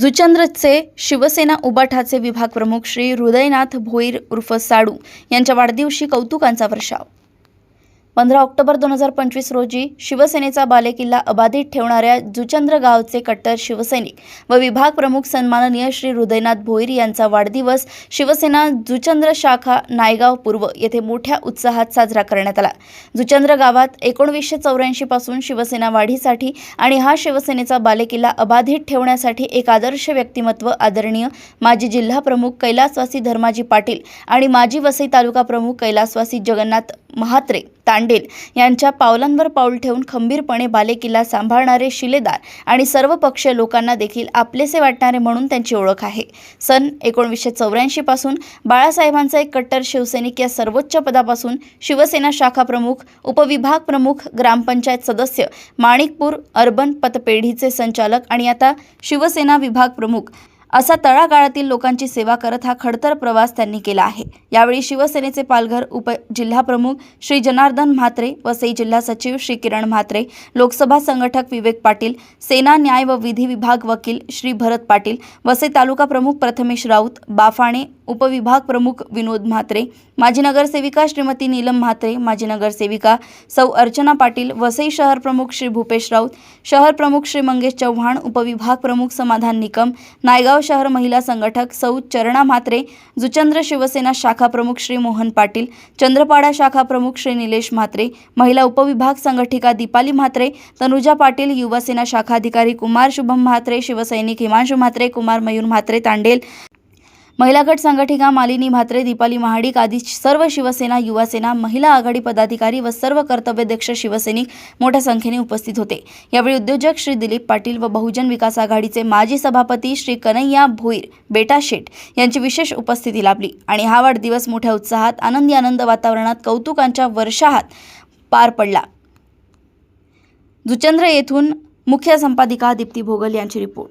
जुचंद्रचे शिवसेना उबाठाचे विभाग प्रमुख श्री हृदयनाथ भोईर उर्फ साडू यांच्या वाढदिवशी कौतुकांचा वर्षाव. पंधरा ऑक्टोबर दोन हजार पंचवीस रोजी शिवसेनेचा बालेकिल्ला अबाधित ठेवणाऱ्या जुचंद्र गावचे कट्टर शिवसैनिक व विभाग प्रमुख सन्माननीय श्री हृदयनाथ भोईर यांचा वाढदिवस शिवसेना जुचंद्र शाखा नायगाव पूर्व येथे मोठ्या उत्साहात साजरा करण्यात आला. जुचंद्र गावात एकोणवीसशे चौऱ्याऐंशी पासून शिवसेना वाढीसाठी आणि हा शिवसेनेचा बालेकिल्ला अबाधित ठेवण्यासाठी एक आदर्श व्यक्तिमत्व आदरणीय माजी जिल्हा प्रमुख कैलासवासी धर्माजी पाटील आणि माजी वसई तालुका प्रमुख कैलासवासी जगन्नाथ महात्रे तांडेल यांच्या पावलांवर पाऊल ठेवून खंबीरपणे बालेकिल्ला सांभाळणारे शिलेदार आणि सर्व पक्षीय लोकांना देखील आपलेसे वाटणारे म्हणून त्यांची ओळख आहे. सन एकोणवीसशे चौऱ्याऐंशी पासून बाळासाहेबांचा एक कट्टर शिवसैनिक या सर्वोच्च पदापासून शिवसेना शाखा प्रमुख उपविभाग प्रमुख ग्रामपंचायत सदस्य माणिकपूर अर्बन पतपेढीचे संचालक आणि आता शिवसेना विभाग प्रमुख असा तळागाळातील लोकांची सेवा करत हा खडतर प्रवास त्यांनी केला आहे. यावेळी शिवसेनेचे पालघर उप जिल्हाप्रमुख श्री जनार्दन म्हात्रे वसई जिल्हा सचिव श्री किरण म्हात्रे लोकसभा संघटक विवेक पाटील सेना न्याय व विधी विभाग वकील श्री भरत पाटील वसई तालुका प्रमुख प्रथमेश राऊत बाफाणे उपविभाग प्रमुख विनोद म्हात्रे माजी नगरसेविका श्रीमती नीलम म्हात्रे माजी नगरसेविका सौ अर्चना पाटील वसई शहर प्रमुख श्री भूपेश राऊत शहर प्रमुख श्री मंगेश चव्हाण उपविभाग प्रमुख समाधान निकम नायगाव शहर महिला संघटक सौ चरणा म्हात्रे जुचंद्र शिवसेना शाखा प्रमुख श्री मोहन पाटील चंद्रपाडा शाखा प्रमुख श्री निलेश म्हात्रे महिला उपविभाग संघटिका दीपाली म्हात्रे तनुजा पाटील युवासेना शाखाधिकारी कुमार शुभम म्हात्रे शिवसैनिक हिमांशू म्हात्रे कुमार मयूर म्हात्रे तांडेल महिला गट संघटिका मालिनी म्हात्रे दीपाली महाडिक आदी सर्व शिवसेना युवासेना महिला आघाडी पदाधिकारी व सर्व कर्तव्यध्यक्ष शिवसैनिक मोठ्या संख्येने उपस्थित होते. यावेळी उद्योजक श्री दिलीप पाटील व बहुजन विकास आघाडीचे माजी सभापती श्री कन्हैया भोईर बेटा शेठ यांची विशेष उपस्थिती लाभली आणि हा वाढदिवस मोठ्या उत्साहात आनंदी आनंद वातावरणात कौतुकांच्या वर्षाहात पार पडला. जुचंद्र येथून मुख्य संपादिका दीप्ती भोगल यांची रिपोर्ट.